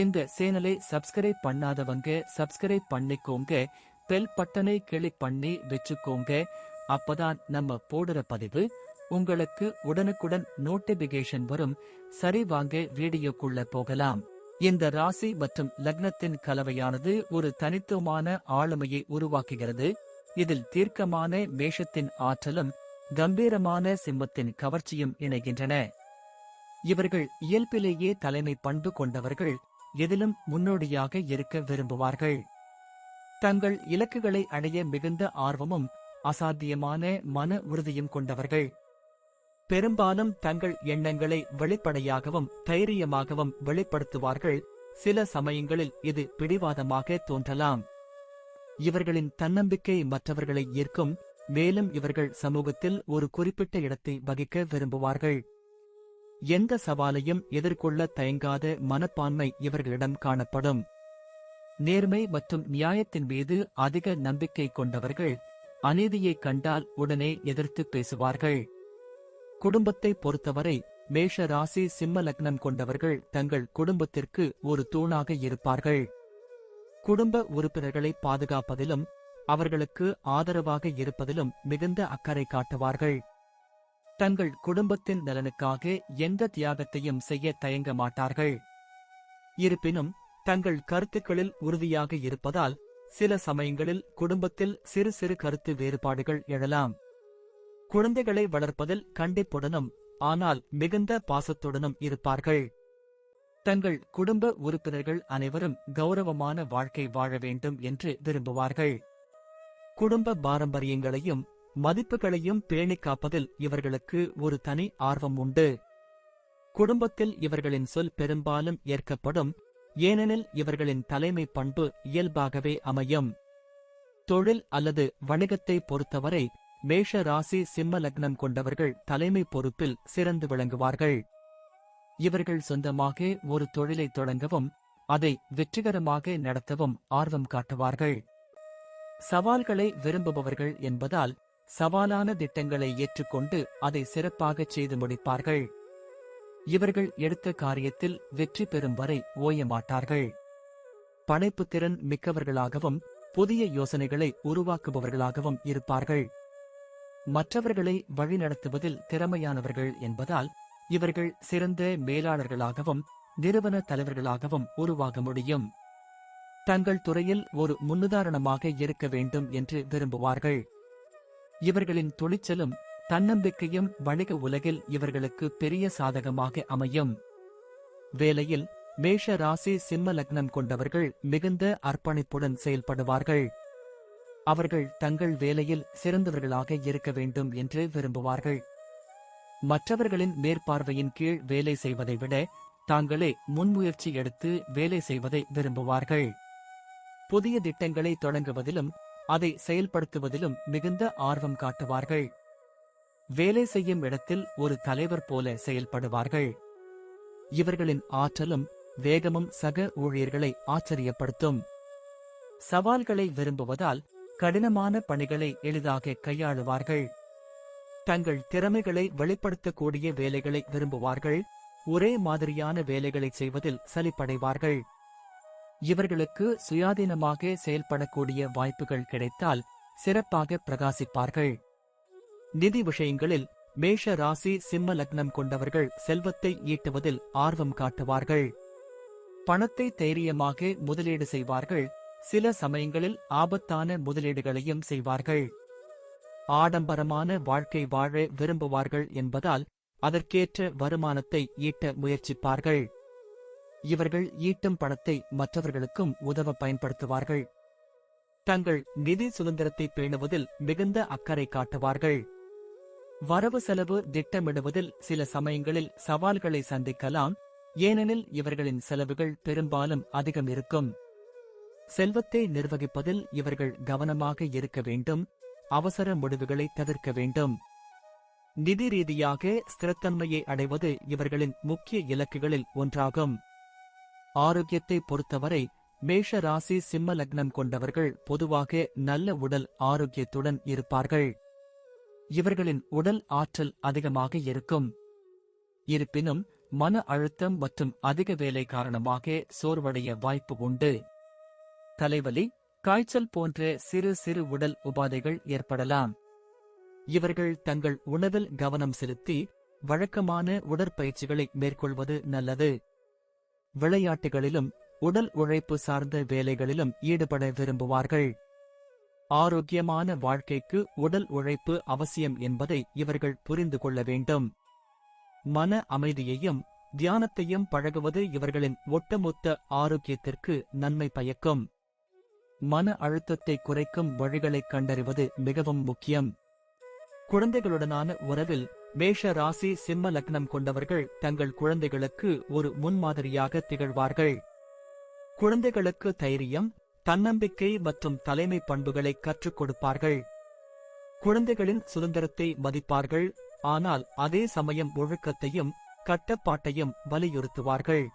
இந்த சேனலை சப்ஸ்கிரைப் பண்ணாதவங்க சப்ஸ்கிரைப் பண்ணிக்கோங்க. பெல் பட்டனை கிளிக் பண்ணி வச்சுக்கோங்க. அப்பதான் நம்ம போடுற பதிவு உங்களுக்கு உடனுக்குடன் நோட்டிபிகேஷன் வரும். சரி வாங்க வீடியோக்குள்ள போகலாம். இந்த ராசி மற்றும் லக்னத்தின் கலவையானது ஒரு தனித்துவமான ஆளுமையை உருவாக்குகிறது. இதில் தீர்க்கமான மேஷத்தின் ஆற்றலும் கம்பீரமான சிம்மத்தின் கவர்ச்சியும் இணைகின்றன. இவர்கள் இயல்பிலேயே தலைமை பண்பு கொண்டவர்கள். எதிலும் முன்னோடியாக இருக்க விரும்புவார்கள். தங்கள் இலக்குகளை அடைய மிகுந்த ஆர்வமும் அசாத்தியமான மன உறுதியும் கொண்டவர்கள். பெரும்பாலும் தங்கள் எண்ணங்களை வெளிப்படையாகவும் தைரியமாகவும் வெளிப்படுத்துவார்கள். சில சமயங்களில் இது பிடிவாதமாக தோன்றலாம். இவர்களின் தன்னம்பிக்கை மற்றவர்களை ஈர்க்கும் மேலும் இவர்கள் சமூகத்தில் ஒரு குறிப்பிட்ட இடத்தை வகிக்க விரும்புவார்கள். எந்த சவாலையும் எதிர்கொள்ள தயங்காத மனப்பான்மை இவர்களிடம் காணப்படும். நேர்மை மற்றும் நியாயத்தின் மீது அதிக நம்பிக்கை கொண்டவர்கள் அநீதியை கண்டால் உடனே எதிர்த்து பேசுவார்கள். குடும்பத்தை பொறுத்தவரை மேஷ ராசி சிம்ம லக்னம் கொண்டவர்கள் தங்கள் குடும்பத்திற்கு ஒரு தூணாக இருப்பார்கள். குடும்ப உறுப்பினர்களை பாதுகாப்பதிலும் அவர்களுக்கு ஆதரவாக இருப்பதிலும் மிகுந்த அக்கறை காட்டுவார்கள். தங்கள் குடும்பத்தின் நலனுக்காக எந்த தியாகத்தையும் செய்ய தயங்க மாட்டார்கள். இருப்பினும் தங்கள் கருத்துக்களில் உறுதியாக இருப்பதால் சில சமயங்களில் குடும்பத்தில் சிறு சிறு கருத்து வேறுபாடுகள் எழலாம். குழந்தைகளை வளர்ப்பதில் கண்டிப்புடனும் ஆனால் மிகுந்த பாசத்துடனும் இருப்பார்கள். தங்கள் குடும்ப உறுப்பினர்கள் அனைவரும் கௌரவமான வாழ்க்கை வாழ வேண்டும் என்று விரும்புவார்கள். குடும்ப பாரம்பரியங்களையும் மதிப்புகளையும் பேணிக் காப்பதில் இவர்களுக்கு ஒரு தனி ஆர்வம் உண்டு. குடும்பத்தில் இவர்களின் சொல் பெரும்பாலும் ஏற்கப்படும் ஏனெனில் இவர்களின் தலைமை பண்பு இயல்பாகவே அமையும். தொழில் அல்லது வணிகத்தை பொறுத்தவரை மேஷ ராசி சிம்ம லக்னம் கொண்டவர்கள் தலைமை பொறுப்பில் சிறந்து விளங்குவார்கள். இவர்கள் சொந்தமாக ஒரு தொழிலை தொடங்கவும் அதை வெற்றிகரமாக நடத்தவும் ஆர்வம் காட்டுவார்கள். சவால்களை விரும்புபவர்கள் என்பதால் சவாலான திட்டங்களை ஏற்றுக்கொண்டு அதை சிறப்பாகச் செய்து முடிப்பார்கள். இவர்கள் எடுத்த காரியத்தில் வெற்றி பெறும் வரை ஓய மாட்டார்கள். படைப்புத்திறன் மிக்கவர்களாகவும் புதிய யோசனைகளை உருவாக்குபவர்களாகவும் இருப்பார்கள். மற்றவர்களை வழிநடத்துவதில் திறமையானவர்கள் என்பதால் இவர்கள் சிறந்த மேலாளர்களாகவும் நிறுவன தலைவர்களாகவும் உருவாக முடியும். தங்கள் துறையில் ஒரு முன்னுதாரணமாக இருக்க வேண்டும் என்று விரும்புவார்கள். இவர்களின் துணிச்சலும் தன்னம்பிக்கையும் வணிக உலகில் இவர்களுக்கு பெரிய சாதகமாக அமையும். வேலையில் மேஷ ராசி சிம்ம லக்னம் கொண்டவர்கள் மிகுந்த அர்ப்பணிப்புடன் செயல்படுவார்கள். அவர்கள் தங்கள் வேலையில் சிறந்தவர்களாக இருக்க வேண்டும் என்று விரும்புவார்கள். மற்றவர்களின் மேற்பார்வையின் கீழ் வேலை செய்வதை விட தாங்களே முன்முயற்சி எடுத்து வேலை செய்வதை விரும்புவார்கள். புதிய திட்டங்களை தொடங்குவதிலும் அதை செயல்படுத்துவதிலும் மிகுந்த ஆர்வம் காட்டுவார்கள். வேலை செய்யும் இடத்தில் ஒரு தலைவர் போல செயல்படுவார்கள். இவர்களின் ஆற்றலும் வேகமும் சக ஊழியர்களை ஆச்சரியப்படுத்தும். சவால்களை விரும்புவதால் கடினமான பணிகளை எளிதாக கையாளுவார்கள். தங்கள் திறமைகளை வெளிப்படுத்தக்கூடிய வேலைகளை விரும்புவார்கள். ஒரே மாதிரியான வேலைகளை செய்வதில் சலிப்படைவார்கள். இவர்களுக்கு சுயாதீனமாக செயல்படக்கூடிய வாய்ப்புகள் கிடைத்தால் சிறப்பாக பிரகாசிப்பார்கள். நிதி விஷயங்களில் மேஷ ராசி சிம்ம லக்னம் கொண்டவர்கள் செல்வத்தை ஈட்டுவதில் ஆர்வம் காட்டுவார்கள். பணத்தை தைரியமாக முதலீடு செய்வார்கள். சில சமயங்களில் ஆபத்தான முதலீடுகளையும் செய்வார்கள். ஆடம்பரமான வாழ்க்கை வாழ விரும்புவார்கள் என்பதால் அதற்கேற்ற வருமானத்தை ஈட்ட முயற்சிப்பார்கள். இவர்கள் ஈட்டும் பணத்தை மற்றவர்களுக்கும் உதவ பயன்படுத்துவார்கள். தங்கள் நிதி சுதந்திரத்தை பேணுவதில் மிகுந்த அக்கறை காட்டுவார்கள். வரவு செலவு திட்டமிடுவதில் சில சமயங்களில் சவால்களை சந்திக்கலாம். ஏனெனில் இவர்களின் செலவுகள் பெரும்பாலும் அதிகம் இருக்கும். செல்வத்தை நிர்வகிப்பதில் இவர்கள் கவனமாக இருக்க வேண்டும். அவசர முடிவுகளை தவிர்க்க வேண்டும். நிதி ரீதியாக ஸ்திரத்தன்மையை அடைவது இவர்களின் முக்கிய இலக்குகளில் ஒன்றாகும். ஆரோக்கியத்தை பொறுத்தவரை மேஷ ராசி சிம்ம லக்னம் கொண்டவர்கள் பொதுவாக நல்ல உடல் ஆரோக்கியத்துடன் இருப்பார்கள். இவர்களின் உடல் ஆற்றல் அதிகமாக இருக்கும். இருப்பினும் மன அழுத்தம் மற்றும் அதிக வேலை காரணமாக சோர்வடைய வாய்ப்பு உண்டு. தலைவலி காய்ச்சல் போன்ற சிறு சிறு உடல் உபாதைகள் ஏற்படலாம். இவர்கள் தங்கள் உணவில் கவனம் செலுத்தி வழக்கமான உடற்பயிற்சிகளை மேற்கொள்வது நல்லது. விளையாட்டுகளிலும் உடல் உழைப்பு சார்ந்த வேலைகளிலும் ஈடுபட விரும்புவார்கள். ஆரோக்கியமான வாழ்க்கைக்கு உடல் உழைப்பு அவசியம் என்பதை இவர்கள் புரிந்து கொள்ள வேண்டும். மன அமைதியையும் தியானத்தையும் பழகுவது இவர்களின் ஒட்டுமொத்த ஆரோக்கியத்திற்கு நன்மை பயக்கும். மன அழுத்தத்தை குறைக்கும் வழிகளைக் கண்டறிவது மிகவும் முக்கியம். குழந்தைகளுடனான உறவில் மேஷ ராசி சிம்ம லக்னம் கொண்டவர்கள் தங்கள் குழந்தைகளுக்கு ஒரு முன்மாதிரியாக திகழ்வார்கள். குழந்தைகளுக்கு தைரியம் தன்னம்பிக்கை மற்றும் தலைமை பண்புகளை கற்றுக் கொடுப்பார்கள். குழந்தைகளின் சுதந்திரத்தை மதிப்பார்கள் ஆனால் அதே சமயம் ஒழுக்கத்தையும் கட்டப்பாட்டையும் வலியுறுத்துவார்கள்.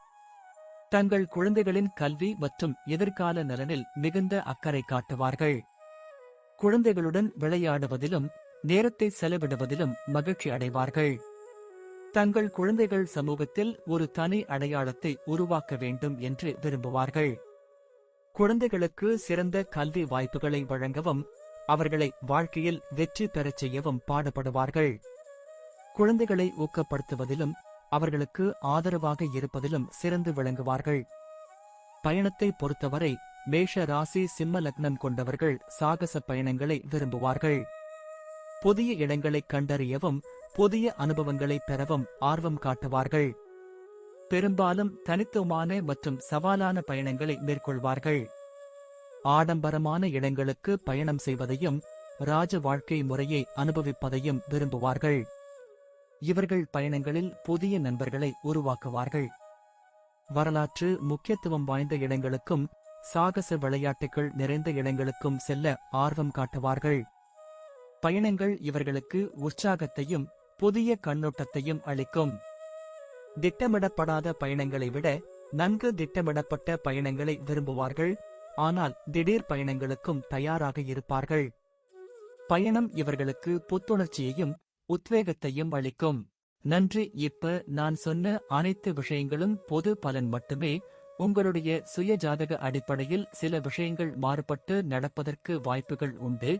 தங்கள் குழந்தைகளின் கல்வி மற்றும் எதிர்கால நலனில் மிகுந்த அக்கறை காட்டுவார்கள். குழந்தைகளுடன் விளையாடுவதிலும் நேரத்தை செலவிடுவதிலும் மகிழ்ச்சி அடைவார்கள். தங்கள் குழந்தைகள் சமூகத்தில் ஒரு தனி அடையாளத்தை உருவாக்க வேண்டும் என்று விரும்புவார்கள். குழந்தைகளுக்கு சிறந்த கல்வி வாய்ப்புகளை வழங்கவும் அவர்களை வாழ்க்கையில் வெற்றி பெறச் செய்யவும் பாடுபடுவார்கள். குழந்தைகளை ஊக்கப்படுத்துவதிலும் அவர்களுக்கு ஆதரவாக இருப்பதிலும் சிறந்து விளங்குவார்கள். பயணத்தை பொறுத்தவரை மேஷ ராசி சிம்ம லக்னம் கொண்டவர்கள் சாகச பயணங்களை விரும்புவார்கள். புதிய இடங்களை கண்டறியவும் புதிய அனுபவங்களை பெறவும் ஆர்வம் காட்டுவார்கள். பெரும்பாலும் தனித்துவமான மற்றும் சவாலான பயணங்களை மேற்கொள்வார்கள். ஆடம்பரமான இடங்களுக்கு பயணம் செய்வதையும் ராஜ வாழ்க்கை முறையை அனுபவிப்பதையும் விரும்புவார்கள். இவர்கள் பயணங்களில் புதிய நண்பர்களை உருவாக்குவார்கள். வரலாற்று முக்கியத்துவம் வாய்ந்த இடங்களுக்கும் சாகச விளையாட்டுகள் நிறைந்த இடங்களுக்கும் செல்ல ஆர்வம் காட்டுவார்கள். பயணங்கள் இவர்களுக்கு உற்சாகத்தையும் புதிய கண்ணோட்டத்தையும் அளிக்கும். திட்டமிடப்படாத பயணங்களை விட நன்கு திட்டமிடப்பட்ட பயணங்களை விரும்புவார்கள் ஆனால் திடீர் பயணங்களுக்கும் தயாராக இருப்பார்கள். பயணம் இவர்களுக்கு புத்துணர்ச்சியையும் உத்வேகத்தையும் அளிக்கும். நன்றி இப்ப நான் சொன்ன அனைத்து விஷயங்களும் பொது பலன் மட்டுமே உங்களுடைய சுய ஜாதக அடிப்படையில் சில விஷயங்கள் மாறுபட்டு நடப்பதற்கு வாய்ப்புகள் உண்டு.